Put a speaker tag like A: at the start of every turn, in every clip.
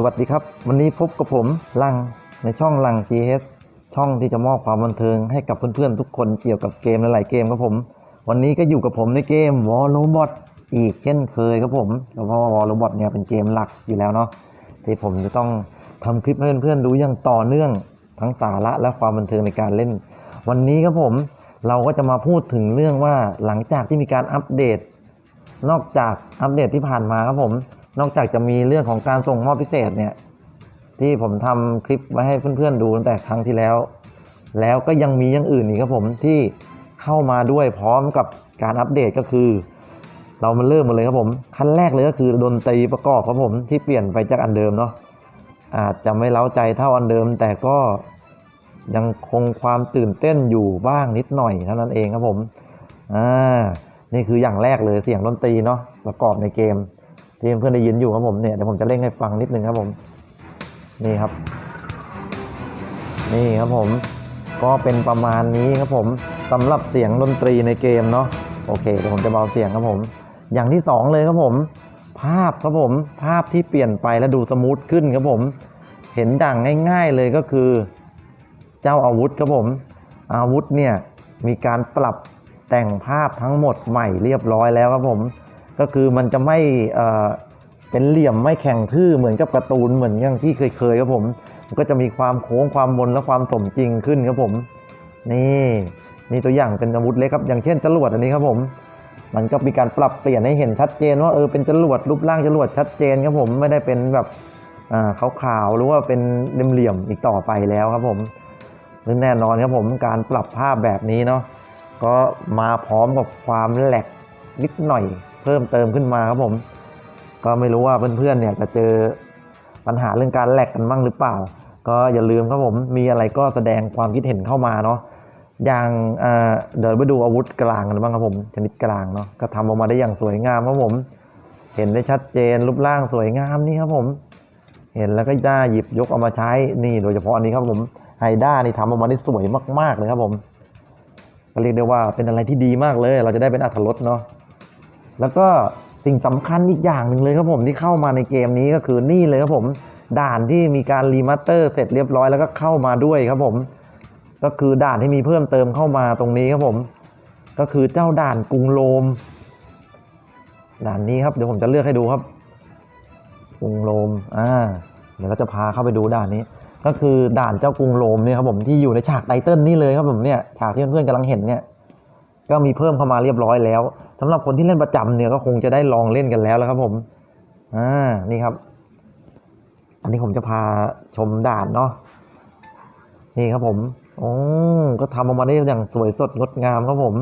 A: สวัสดีครับ วันนี้พบกับผมลังในช่องลัง CS ช่องที่จะมอบความบันเทิงให้กับเพื่อนๆทุกคนเกี่ยวกับเกมหลายๆเกมครับผม วันนี้ก็อยู่กับผมในเกม War Robot อีกเช่นเคยครับผมเพราะว่า War Robot เนี่ยเป็นเกมหลักอยู่แล้วเนาะที่ผมจะต้องทำคลิปให้เพื่อนๆดูอย่างต่อเนื่องทั้งสาระและความบันเทิงในการเล่น วันนี้ครับผมเราก็จะมาพูดถึงเรื่องว่าหลังจากที่มีการอัปเดต นอกจากอัปเดตที่ผ่านมาครับผม นอกจากจะมีเรื่องของการส่งมอบพิเศษเนี่ย ที่ผมทำคลิปไว้ให้เพื่อนๆดูตั้งแต่ครั้งที่แล้ว แล้วก็ยังมีอย่างอื่นอีกครับผมที่เข้ามาด้วยพร้อมกับการอัปเดตก็คือ เรามาเริ่มกันเลยครับผมขั้นแรกเลยก็คือดนตรีประกอบครับผมที่เปลี่ยนไปจากอันเดิมเนาะอาจจะไม่เล้าใจเท่าอันเดิม แต่ก็ยังคงความตื่นเต้นอยู่บ้างนิดหน่อยเท่านั้นเองครับผมอ่านี่คืออย่างแรกเลยเสียงดนตรีเนาะประกอบในเกม ที่เพื่อนได้ยินอยู่ครับผมเนี่ยเดี๋ยวผมจะเล่นให้ฟังนิดนึงครับผม นี่ครับ นี่ครับผม ก็เป็นประมาณนี้ครับผมสำหรับเสียงดนตรีในเกมเนาะโอเคเดี๋ยวผมจะเบาเสียงครับผม อย่างที่สองเลยครับผม ภาพครับผมภาพที่เปลี่ยนไปและดูสมูทขึ้นครับผม เห็นดังง่าย ๆเลยก็คือ เจ้าอาวุธครับผม อาวุธเนี่ยมีการปรับแต่งภาพทั้งหมดใหม่เรียบร้อยแล้วครับผม ก็คือมันจะไม่เป็นเหลี่ยมไม่แข็งทื่อเหมือนกับการ์ตูนเหมือนอย่างที่เคยๆครับผมมันก็จะมีความโค้งความมนและความสมจริงขึ้นครับผม นี่นี่ตัวอย่างเป็นอาวุธเล็กครับ อย่างเช่นจรวดอันนี้ครับผม มันก็มีการปรับเปลี่ยนให้เห็นชัดเจนว่าเออเป็นจรวดรูปร่างจรวดชัดเจนครับผมไม่ได้เป็นแบบอ่าขาวๆหรือว่าเป็นเหลี่ยมๆอีกต่อไปแล้วครับผมซึ่งแน่นอนครับผมการปรับภาพแบบนี้เนาะก็มาพร้อมกับความแหลกนิดหน่อย เพิ่มเติมขึ้นมาครับผม ก็ไม่รู้ว่าเพื่อนๆเนี่ยจะเจอปัญหาเรื่องการแหลกกันบ้างหรือเปล่า ก็อย่าลืมครับผมมีอะไรก็แสดงความคิดเห็นเข้ามาเนาะอย่างเเดี๋ยวไปดูอาวุธกลางกันบ้างครับผมชนิดกลางเนาะก็ทำออกมาได้อย่างสวยงามครับผม เห็นได้ชัดเจนรูปร่างสวยงามนี่ครับผม เห็นแล้วก็ได้หยิบยกเอามาใช้นี่โดยเฉพาะอันนี้ครับผมไฮด้านี่ทำออกมาได้สวยมาก ๆเลยครับผมก็เรียกได้ว่าเป็นอะไรที่ดีมากเลย เราจะได้เป็นอัธรสเนาะ แล้วก็สิ่งสำคัญอีกอย่างหนึ่งเลยครับผมที่เข้ามาในเกมนี้ก็คือนี่เลยครับผม ด่านที่มีการรีมาสเตอร์เสร็จเรียบร้อยแล้วก็เข้ามาด้วยครับผม ก็คือด่านที่มีเพิ่มเติมเข้ามาตรงนี้ครับผม ก็คือเจ้าด่านกรุงโรมด่านนี้ครับเดี๋ยวผมจะเลือกให้ดูครับกรุงโรมอ่าเดี๋ยวเราจะพาเข้าไปดูด่านนี้ ก็คือด่านเจ้ากรุงโรมเนี่ยครับผมที่อยู่ในฉากไตเติ้ลนี่เลยครับผมเนี่ยฉากที่เพื่อนๆกำลังเห็นเนี่ย ก็มีเพิ่มเข้ามาเรียบร้อยแล้วสำหรับคนที่เล่นประจำเนี่ยก็คงจะได้ลองเล่นกันแล้วแล้วครับผมอ่านี่ครับ อันนี้ผมจะพาชมด่านเนาะนี่ครับผมโอ้ก็ทำออกมาได้อย่างสวยสดงดงามครับผม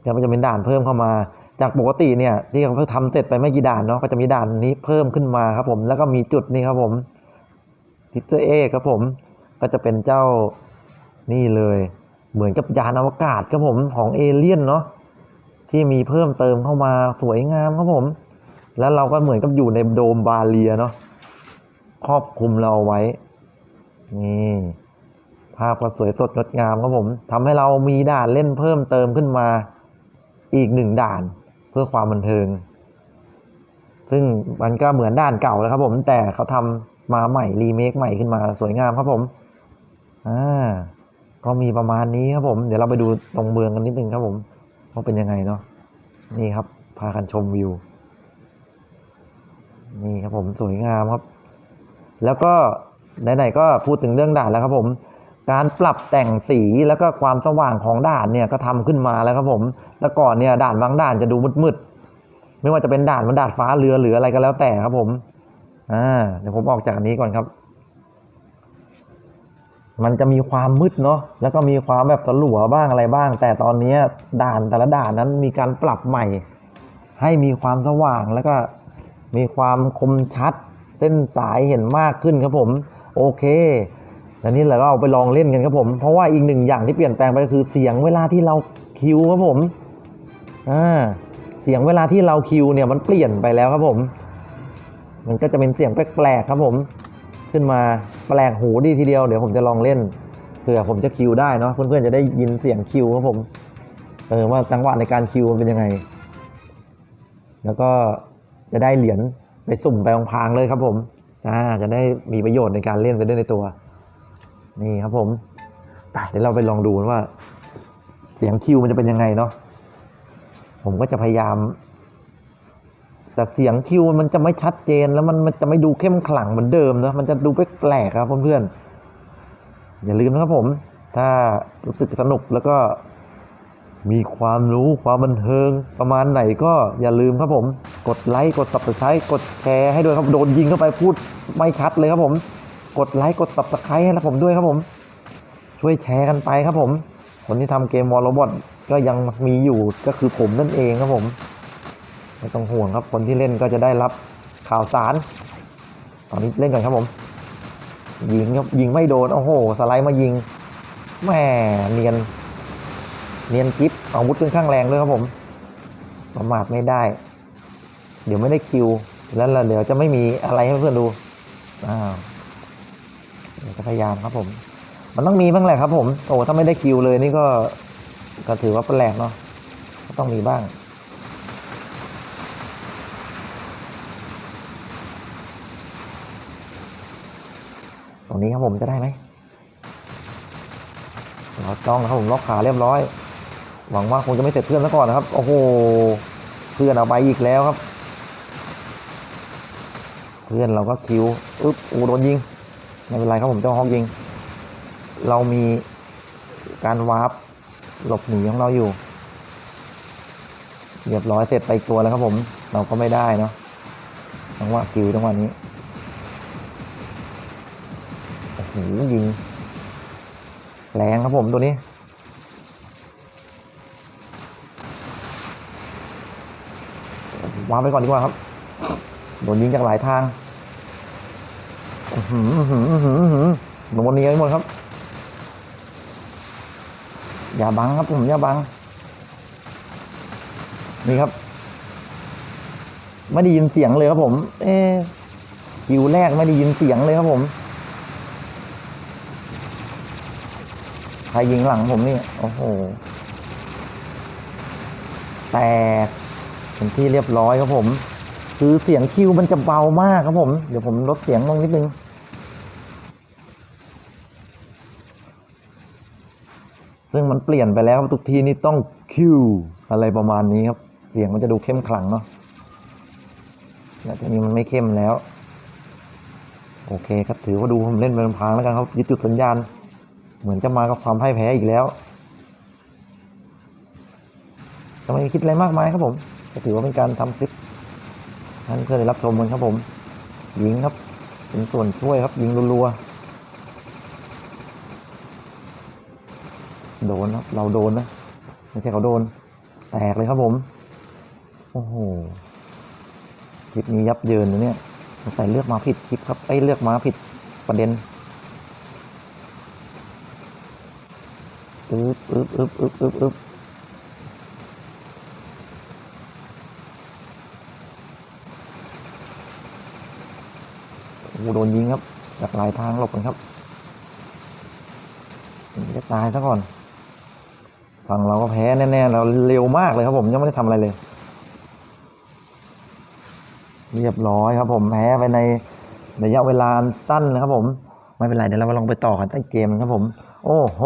A: เดี๋ยวมันจะเป็นด่านเพิ่มเข้ามา จากปกติเนี่ย ที่เขาเพิ่งทำเสร็จไปไม่กี่ด่านเนาะก็จะมีด่านนี้เพิ่มขึ้นมาครับ ผมแล้วก็มีจุดนี้ครับผมทิสเตอร์เอครับผม ก็จะเป็นเจ้านี่เลย เหมือนกับยานอวกาศครับผมของเอเลี่ยนเนาะที่มีเพิ่มเติมเข้ามาสวยงามครับผม แล้วเราก็เหมือนกับอยู่ในโดมบาเลียเนาะครอบคลุมเราไว้ นี่ภาพก็สวยสดงดงามครับผมทำให้เรามีด่านเล่นเพิ่มเติมขึ้นมาอีกหนึ่งด่านเพื่อความบันเทิง ซึ่งมันก็เหมือนด่านเก่าแล้วครับผม แต่เขาทำมาใหม่รีเมคใหม่ขึ้นมาสวยงามครับผม อ่า ก็มีประมาณนี้ครับผม เดี๋ยวเราไปดูตรงเมืองกันนิดนึงครับผมว่าเป็นยังไงเนาะนี่ครับ พากันชมวิว นี่ครับผมสวยงามครับ แล้วก็ไหนๆก็พูดถึงเรื่องด่านแล้วครับผม การปรับแต่งสีแล้วก็ความสว่างของด่านเนี่ยก็ทำขึ้นมาแล้วครับผมแต่ก่อนเนี่ยด่านบางด่านจะดูมืดๆไม่ว่าจะเป็นด่านบนดาดฟ้าเรือหรืออะไรก็แล้วแต่ครับผมอ่าเดี๋ยวผมออกจากอันนี้ก่อนครับ มันจะมีความมืดเนาะแล้วก็มีความแบบสลัวบ้างอะไรบ้าง แต่ตอนนี้ด่านแต่ละด่านนั้นมีการปรับใหม่ ให้มีความสว่างแล้วก็มีความคมชัด เส้นสายเห็นมากขึ้นครับผมโอเคแล้วนี่เราเอาไปลองเล่นกันครับผม เพราะว่าอีกหนึ่งอย่างที่เปลี่ยนแปลงไปก็คือเสียงเวลาที่เราคิวครับผมอ่าเสียงเวลาที่เราคิวเนี่ยมันเปลี่ยนไปแล้วครับผม มันก็จะเป็นเสียงแปลกๆครับผม ขึ้นมาแปลกหูดีทีเดียว เดี๋ยวผมจะลองเล่นเผื่อผมจะคิวได้เนาะเพื่อนๆจะได้ยินเสียงคิวครับผมเออว่าจังหวะในการคิวมันเป็นยังไง แล้วก็จะได้เหรียญไปสุ่มไปองพางเลยครับผมอ่าจะได้มีประโยชน์ในการเล่นไปด้วยในตัว นี่ครับผมไปเดี๋ยวเราไปลองดูว่า เสียงคิวมันจะเป็นยังไงเนาะผมก็จะพยายาม แต่เสียงคิวมันจะไม่ชัดเจนแล้วมันมันจะไม่ดูเข้มขลังเหมือนเดิมนะมันจะดูแปลกๆครับเพื่อนๆอย่าลืมนะครับผม ถ้ารู้สึกสนุกแล้วก็มีความรู้ความบันเทิงประมาณไหนก็อย่าลืมครับผม กดไลค์กด subscribe กดแชร์ให้ด้วยครับโดนยิงเข้าไปพูดไม่ชัดเลยครับผม กดไลค์กด subscribe ให้ผมด้วยครับผม ช่วยแชร์กันไปครับผม คนที่ทำเกมวอลโรบอทก็ยังมีอยู่ก็คือผมนั่นเองครับผม ไม่ต้องห่วงครับ คนที่เล่นก็จะได้รับข่าวสาร ตอนนี้เล่นกันครับผม ยิงครับยิงไม่โดน โอ้โห สไลด์มายิงแหม่เนียน เนียนกิฟอาวุธค่อนข้างแรงด้วยครับผม ประมาทไม่ได้ เดี๋ยวไม่ได้คิว แล้วเดี๋ยวจะไม่มีอะไรให้เพื่อนดูอ้าวเดี๋ยวจะพยายามครับผม มันต้องมีบ้างแหละครับผม โอ้ถ้าไม่ได้คิวเลยนี่ก็ก็ถือว่าแปลกเนาะต้องมีบ้าง ตรงนี้ครับผมจะได้ไหมเราจ้องนะครับผมล็อกขาเรียบร้อย หวังว่าคงจะไม่เสร็จเพื่อนซะก่อนนะครับ โอ้โห เพื่อนเอาไปอีกแล้วครับ เพื่อนเราก็คิวอึ๊บโอ้โดนยิง ไม่เป็นไรครับผมเจ้าฮอกยิง เรามีการวาร์ปหลบหนีของเราอยู่ เรียบร้อยเสร็จไปตัวแล้วครับผม เราก็ไม่ได้เนาะจังหวะคิวจังหวะนี้ หยิง แรงครับผมตัวนี้ วางไปก่อนดีกว่าครับ โดนยิงจากหลายทางอื้อหืออื้อหืออื้อหืออื้อหือโดนนี้หมดครับ อย่าบังครับผมอย่าบัง นี่ครับ ไม่ได้ยินเสียงเลยครับผม เอ๊คิวแรกไม่ได้ยินเสียงเลยครับผม ใค รยิงหลังผมนี่ โอ้โห แตกเป็นที่เรียบร้อยครับผม คือเสียงคิวมันจะเบามากครับผม เดี๋ยวผมลดเสียงลงนิดนึงซึ่งมันเปลี่ยนไปแล้วครับทุกทีนี่ต้องคิวอะไรประมาณนี้ครับ เสียงมันจะดูเข้มขลังเนาะแต่ทีนี้มันไม่เข้มแล้ว โอเคครับถือว่าดูผมเล่นเป็นพางแล้วกันครับยึดจุดสัญญาณ เหมือนจะมากับความพ่ายแพ้อีกแล้วก็ไม่คิดอะไรมากมายครับผมก็ถือว่าเป็นการทำคลิปให้เพื่อนได้รับชมกันครับผม ยิงครับ เป็นส่วนช่วยครับ ยิงรัวๆโดนครับ เราโดนนะ ไม่ใช่เขาโดน แตกเลยครับผม โอ้โห คลิปนี้ยับเยินนะเนี่ยสงสัยเลือกมาผิดคลิปครับไอ้ยเลือกมาผิดประเด็น อึบอึบอึบอึบอึบอึบโอ้โดนยิงครับ จากหลายทางหลบกันครับจะตายซะก่อน ฝั่งเราก็แพ้แน่ๆ เราเร็วมากเลยครับผม ยังไม่ได้ทำอะไรเลย เรียบร้อยครับผม แพ้ไปในระยะเวลาสั้นนะครับผม ไม่เป็นไรเดี๋ยวเรามาลองไปต่อกันใต้เกมครับผม โอ้โห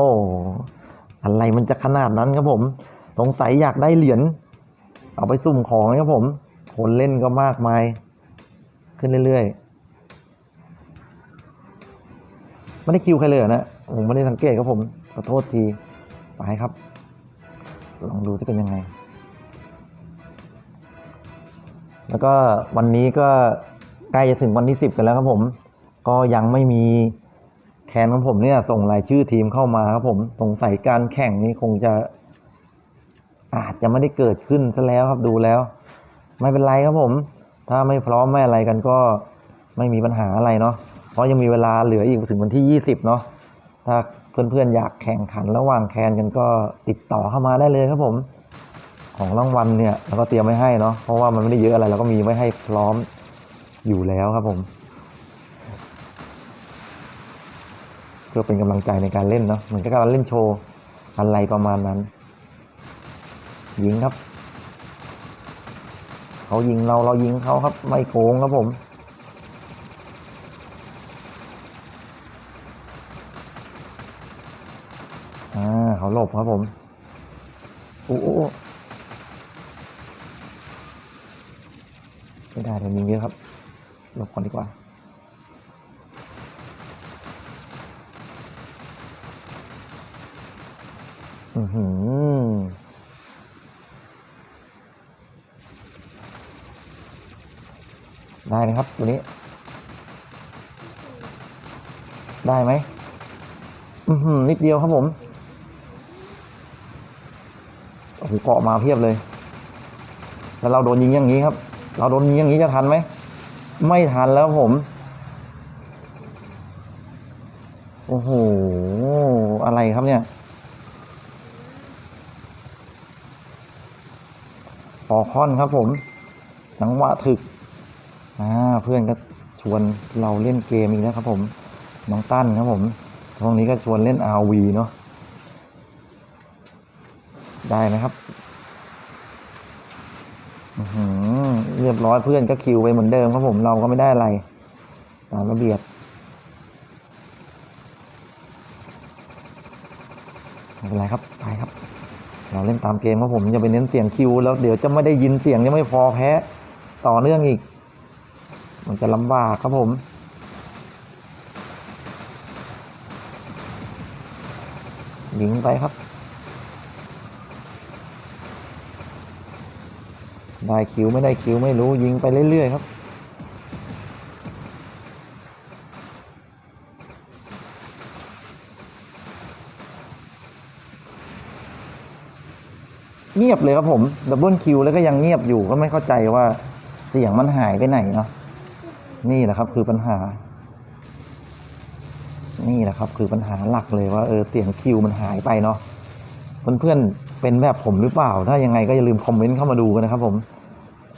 A: อะไรมันจะขนาดนั้นครับผม สงสัยอยากได้เหรียญเอาไปสุ่มของนะครับผม คนเล่นก็มากมาย ขึ้นเรื่อยๆ ไม่ได้คิวใครเลยนะ ผมไม่ได้สังเกตครับผม ขอโทษที ไปครับ ลองดูจะเป็นยังไง แล้วก็วันนี้ก็ใกล้จะถึงวันที่สิบกันแล้วครับผม ก็ยังไม่มี แคนของผมเนี่ยส่งรายชื่อทีมเข้ามาครับผมสงสัยการแข่งนี้คงจะอาจจะไม่ได้เกิดขึ้นซะแล้วครับดูแล้ว ไม่เป็นไรครับผม ถ้าไม่พร้อมไม่อะไรกันก็ไม่มีปัญหาอะไรเนาะเพราะยังมีเวลาเหลืออีกถึงวันที่ยี่สิบเนาะถ้าเพื่อนๆอยากแข่งขันระหว่างแคนกันก็ติดต่อเข้ามาได้เลยครับผม ของรางวัลเนี่ยเราก็เตรียมไว้ให้เนาะเพราะว่ามันไม่ได้เยอะอะไรเราก็มีไว้ให้พร้อมอยู่แล้วครับผม เพื่อเป็นกำลังใจในการเล่นเนาะเหมือนกับการเล่นโชว์อะไรประมาณนั้น ยิงครับเขายิงเราเรายิงเขาครับ ไม่โกงครับผมอ่าเขาหลบครับผมโอ้โอ้ไม่ได้เดี๋ยวยิงเยอะครับหลบก่อนดีกว่า อือหือ ได้ไหมครับตัวนี้ ได้ไหมอือหือนิดเดียวครับผมโอ้โหเกาะมาเพียบเลยแล้วเราโดนยิงอย่างนี้ครับ เราโดนยิงอย่างนี้จะทันไหม ไม่ทันแล้วผม โอ้โห อะไรครับเนี่ย ฟอร์คอนครับผมจังหวะถึกอ่าเพื่อนก็ชวนเราเล่นเกมอีกแล้วครับผม น้องตั้นครับผมช่วงนี้ก็ชวนเล่น RV เนาะได้ไหมครับเรียบร้อยเพื่อนก็คิวไปเหมือนเดิมครับผมเราก็ไม่ได้อะไร ตามระเบียบไม่เป็นไรครับ เราเล่นตามเกมครับผมอย่าไปเน้นเสียงคิว แล้วเดี๋ยวจะไม่ได้ยินเสียงยังไม่พอแพ้ต่อเนื่องอีก มันจะลำบากครับผมยิงไปครับ ได้คิวไม่ได้คิวไม่รู้ยิงไปเรื่อยๆครับ ยบเลยครับผมดับเบิลคิวแล้วก็ยังเงียบอยู่ก็ไม่เข้าใจว่าเสียงมันหายไปไหนเนาะนี่แหละครับคือปัญหา นี่แหละครับ คือปัญหาหลักเลยว่าเออเสียงคิวมันหายไปเนาะเพื่อนๆเป็นแบบผมหรือเปล่า ถ้ายังไงก็อย่าลืมคอมเมนต์เข้ามาดูกันนะครับ ผม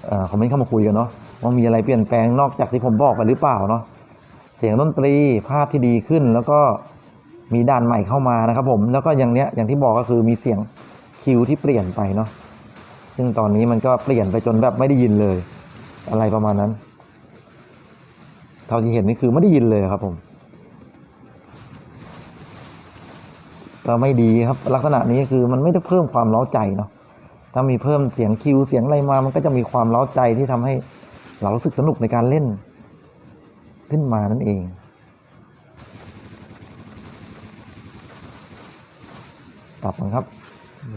A: เอ่อคอมเมนต์เข้ามาคุยกันเนาะว่ามีอะไรเปลี่ยนแปลงนอกจากที่ผมบอกไปหรือเปล่าเนาะเสียงดนตรีภาพที่ดีขึ้นแล้วก็มีด่านใหม่เข้ามานะครับ ผมแล้วก็อย่างเนี้ยอย่างที่บอกก็คือมีเสียง คิวที่เปลี่ยนไปเนาะซึ่งตอนนี้มันก็เปลี่ยนไปจนแบบไม่ได้ยินเลย อะไรประมาณนั้น เท่าที่เห็นนี่คือไม่ได้ยินเลยครับผมก็ไม่ดีครับ ลักษณะนี้คือมันไม่ได้เพิ่มความเล้าใจเนาะถ้ามีเพิ่มเสียงคิวเสียงอะไรมา มันก็จะมีความเล้าใจที่ทำให้เรารู้สึกสนุกในการเล่น ขึ้นมานั่นเอง ตอบมันครับ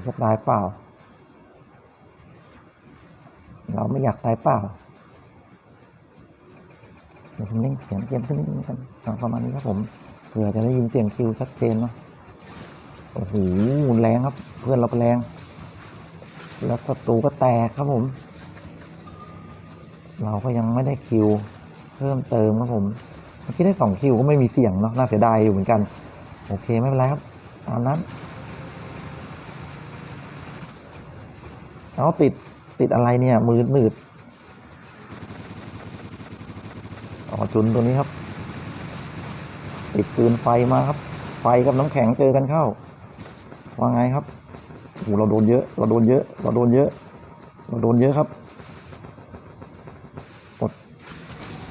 A: จะตายเปล่า เราไม่อยากตายเปล่า เดี๋ยวผมเล่นเสียงเกมขึ้นนิดนึงกันอ่าประมาณนี้ครับผมเผื่อจะได้ยินเสียงคิวชัดเจนเนาะโอ้โหแรงครับ เพื่อนเราไปแรงแล้วศัตรูก็แตกครับผม เราก็ยังไม่ได้คิว เพิ่มเติมครับผมเมื่อกี้ได้สองคิวก็ไม่มีเสียงเนาะน่าเสียดายอยู่เหมือนกัน โอเคไม่เป็นไรครับตามนั้น เอาติดติดอะไรเนี่ย มืดมืดอ๋อจุนตัวนี้ครับ ติดปืนไฟมาครับ ไฟกับน้ำแข็งเจอกันเข้า ว่าไงครับโอ้เราโดนเยอะ เราโดนเยอะ เราโดนเยอะ เราโดนเยอะครับหมด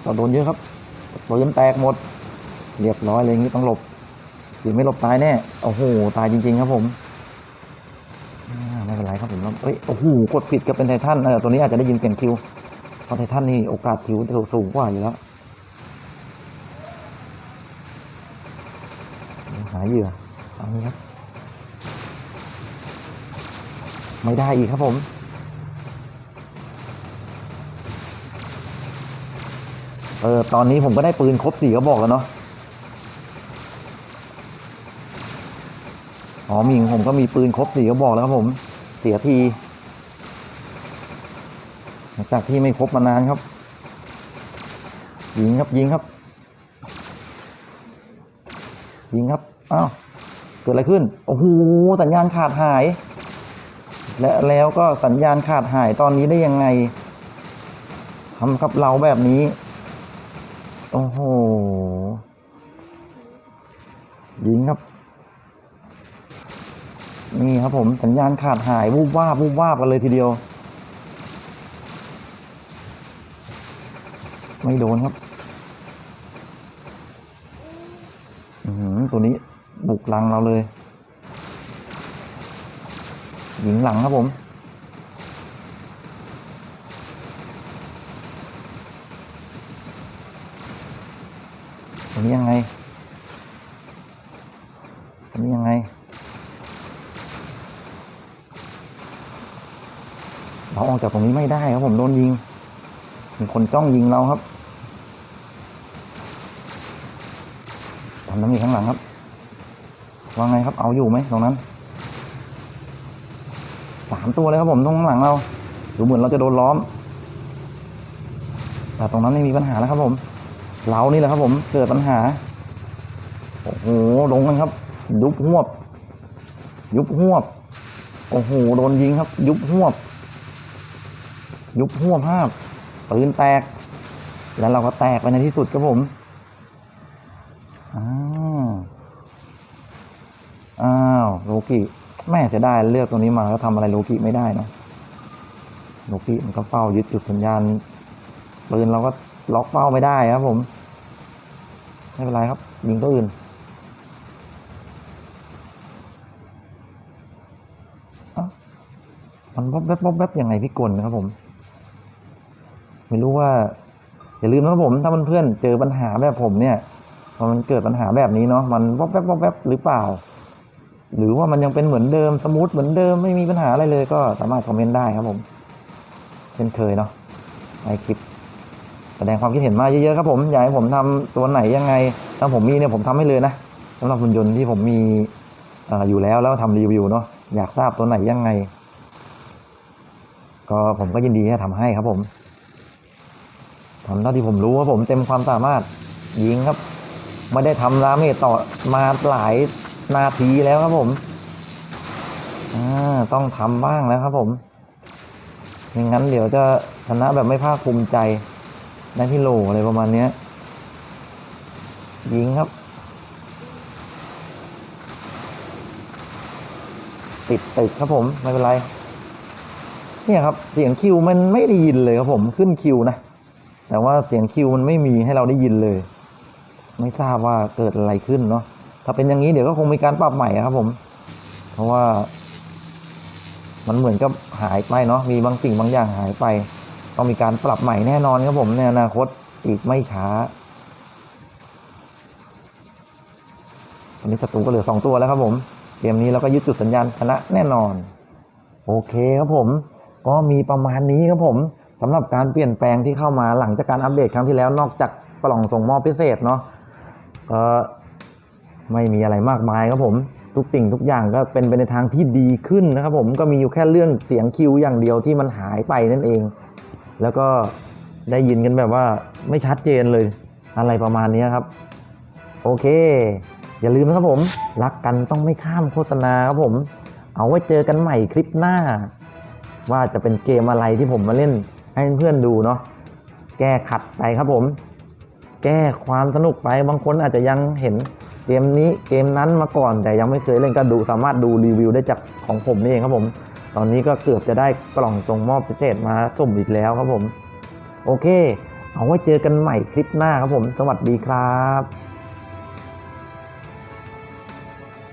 A: เราโดนเยอะครับปืนแตกหมด เรียบร้อยเลยอย่างนี้ต้องหลบหรือไม่หลบตายแน่ โอ้โห ตายจริง ๆ ครับผม ฮ้ยโอ้โหกดผิดกับเป็นไททันเออตัวนี้อาจจะได้ยินเสียงคิวเพราะไททันนี่โอกาสคิวสูงกว่าอยู่แล้วหาเหยื่อเอานี้ครับไม่ได้อีกครับผมเออตอนนี้ผมก็ได้ปืนครบสี่กระบอกแล้วเนาะอ๋อมิงผมก็มีปืนครบสี่กระบอกแล้วครับผม สียทีหลังจากที่ไม่ครบมานานครับ ยิงครับยิงครับ ยิงครับอ้าวเกิดอะไรขึ้นโอ้โหสัญญาณขาดหาย และแล้วก็สัญญาณขาดหายตอนนี้ได้ยังไงทำกับเราแบบนี้ โอ้โหยิงครับ นี่ครับผมสัญญาณขาดหายวูบวาบวูบวาบกันเลยทีเดียว ไม่โดนครับอือหือตัวนี้บุกหลังเราเลยหญิงหลังครับผมตัวนี้ยังไงตัวนี้ยังไง เรา ออกจากตรงนี้ไม่ได้ครับผมโดนยิงมีคนจ้องยิงเราครับทำน้ำมีข้างหลังครับ ว่าไงครับ เอาอยู่ไหมตรงนั้น สามตัวเลยครับผมตรงข้างหลังเรา ดูเหมือนเราจะโดนล้อม แต่ตรงนั้นไม่มีปัญหาแล้วครับผม เรานี่แหละครับผม เกิดปัญหา โอ้โห ลงกันครับ ยุบหวบ ยุบหวบ โอ้โห โดนยิงครับ ยุบหวบ ยุบหวภาพปืนแตก แล้วเราก็แตกไปในที่สุดครับผมอ้าวอ้าวโลกิแม่จะได้เลือกตัวนี้มาก็ทำอะไรโลกิไม่ได้นะโลกิมันก็เฝ้ายึดจุดสัญญาณปืนเราก็ล็อกเป้าไม่ได้ครับผมไม่เป็นไรครับ ยิงตัวอื่นมันวบแวบวบแวบยังไงพี่กลนะครับผม ไม่รู้ว่า อย่าลืมนะครับผม ถ้าเพื่อนๆเจอปัญหาแบบผมเนี่ยพอมันเกิดปัญหาแบบนี้เนาะมันวบแวบวบแวบหรือเปล่า หรือว่ามันยังเป็นเหมือนเดิมสมูทเหมือนเดิมไม่มีปัญหาอะไรเลย ก็สามารถคอมเมนต์ได้ครับผมเช่นเคยเนาะในคลิป แสดงความคิดเห็นมาเยอะๆครับผมอยากให้ผมทำตัวไหนยังไงถ้าผมมีเนี่ยผมทำให้เลยนะสำหรับหุ่นยนต์ที่ผมมีออยู่แล้วแล้วทำรีวิวเนาะอยากทราบตัวไหนยังไง ก็ผมก็ยินดีที่จะทำให้ครับผม ทำเท่าที่ผมรู้ครับผมเต็มความสามารถยิงครับไม่ได้ทำราเมจต่อมาหลายนาทีแล้วครับผมอ่าต้องทำบ้างแล้วครับผมไม่งั้นเดี๋ยวจะชนะแบบไม่ภาคภูมิใจได้ที่โหลอะไรประมาณเนี้ยยิงครับ ติดตึกครับผม ไม่เป็นไร เนี่ยครับ เสียงคิวมันไม่ได้ยินเลยครับผมขึ้นคิวนะ แต่ว่าเสียงคิวมันไม่มีให้เราได้ยินเลย ไม่ทราบว่าเกิดอะไรขึ้นเนาะถ้าเป็นอย่างนี้เดี๋ยวก็คงมีการปรับใหม่ครับผม เพราะว่า มันเหมือนกับหายไปเนาะมีบางสิ่งบางอย่างหายไป ต้องมีการปรับใหม่แน่นอนครับผมในอนาคตอีกไม่ช้าตอนนี้ศัตรูก็เหลือสองตัวแล้วครับผมเกมนี้เราก็ยึดจุดสัญญาณชนะแน่นอน โอเคครับผม ก็มีประมาณนี้ครับผม สำหรับการเปลี่ยนแปลงที่เข้ามาหลังจากการอัปเดตครั้งที่แล้วนอกจากกล่องส่งมอบพิเศษเนาะก็ไม่มีอะไรมากมายครับผมทุกสิ่งทุกอย่างก็เป็นไปในทางที่ดีขึ้นนะครับผมก็มีอยู่แค่เรื่องเสียงคิวอย่างเดียวที่มันหายไปนั่นเอง แล้วก็ได้ยินกันแบบว่าไม่ชัดเจนเลยอะไรประมาณนี้ครับ โอเค อย่าลืมนะครับผม รักกันต้องไม่ข้ามโฆษณาครับผม เอาไว้เจอกันใหม่คลิปหน้า ว่าจะเป็นเกมอะไรที่ผมมาเล่น ให้เพื่อนๆดูเนาะแก้ขัดไปครับผม แก้ความสนุกไปบางคนอาจจะยังเห็นเกมนี้เกมนั้นมาก่อน แต่ยังไม่เคยเล่นก็ดูสามารถดูรีวิวได้จากของผมนี่เองครับผม ตอนนี้ก็เกือบจะได้กล่องส่งมอบพิเศษมาสุ่มอีกแล้วครับผม โอเค เอาไว้เจอกันใหม่คลิปหน้าครับผม สวัสดีครับ